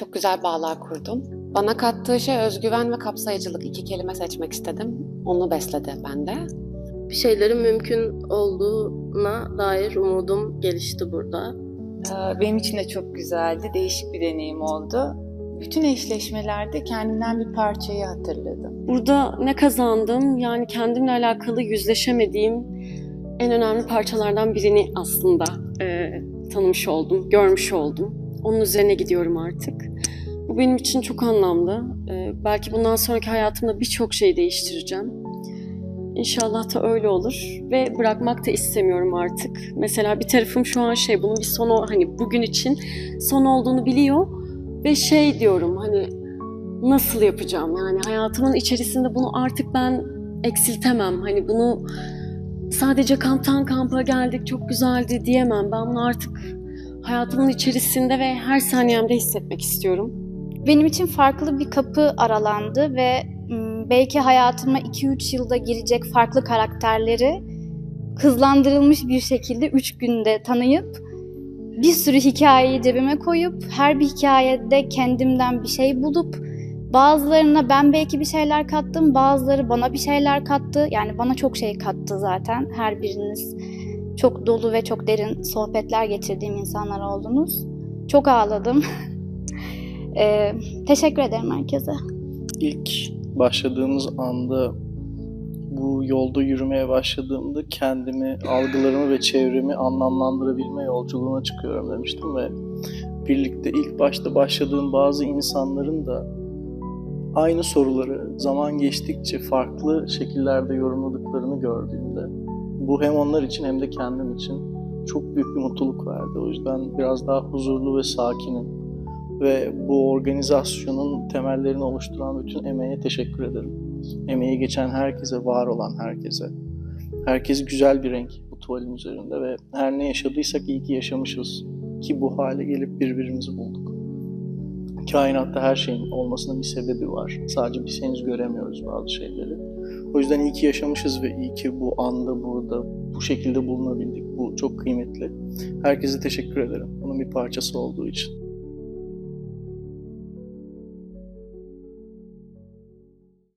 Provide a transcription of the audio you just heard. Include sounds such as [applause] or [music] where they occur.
Çok güzel bağlar kurdum. Bana kattığı şey özgüven ve kapsayıcılık. İki kelime seçmek istedim. Onu besledi bende. Bir şeylerin mümkün olduğuna dair umudum gelişti burada. Ee, Benim için de çok güzeldi, değişik bir deneyim oldu. Bütün eşleşmelerde kendimden bir parçayı hatırladım. Burada ne kazandım? Yani kendimle alakalı yüzleşemediğim en önemli parçalardan birini aslında e, tanımış oldum, görmüş oldum. Onun üzerine gidiyorum artık. Bu benim için çok anlamlı. E, belki bundan sonraki hayatımda birçok şey değiştireceğim. İnşallah da öyle olur ve bırakmak da istemiyorum artık. Mesela bir tarafım şu an şey bunun bir sonu hani bugün için son olduğunu biliyor ve şey diyorum hani nasıl yapacağım yani hayatımın içerisinde bunu artık ben eksiltemem. Hani bunu sadece kamptan kampa geldik çok güzeldi diyemem. Ben bunu artık hayatımın içerisinde ve her saniyemde hissetmek istiyorum. Benim için farklı bir kapı aralandı ve belki hayatıma 2-3 yılda girecek farklı karakterleri hızlandırılmış bir şekilde 3 günde tanıyıp bir sürü hikayeyi cebime koyup her bir hikayede kendimden bir şey bulup bazılarına ben belki bir şeyler kattım, bazıları bana bir şeyler kattı. Yani bana çok şey kattı zaten. Her biriniz çok dolu ve çok derin sohbetler geçirdiğim insanlar oldunuz. Çok ağladım. [laughs] Ee, teşekkür ederim herkese. ilk başladığımız anda bu yolda yürümeye başladığımda kendimi, algılarımı ve çevremi anlamlandırabilme yolculuğuna çıkıyorum demiştim ve birlikte ilk başta başladığım bazı insanların da aynı soruları zaman geçtikçe farklı şekillerde yorumladıklarını gördüğümde bu hem onlar için hem de kendim için çok büyük bir mutluluk verdi. O yüzden biraz daha huzurlu ve sakinim ve bu organizasyonun temellerini oluşturan bütün emeğe teşekkür ederim. Emeği geçen herkese, var olan herkese. Herkes güzel bir renk bu tuvalin üzerinde ve her ne yaşadıysak iyi ki yaşamışız ki bu hale gelip birbirimizi bulduk. Kainatta her şeyin olmasının bir sebebi var. Sadece biz henüz göremiyoruz bazı şeyleri. O yüzden iyi ki yaşamışız ve iyi ki bu anda burada bu şekilde bulunabildik. Bu çok kıymetli. Herkese teşekkür ederim. Bunun bir parçası olduğu için.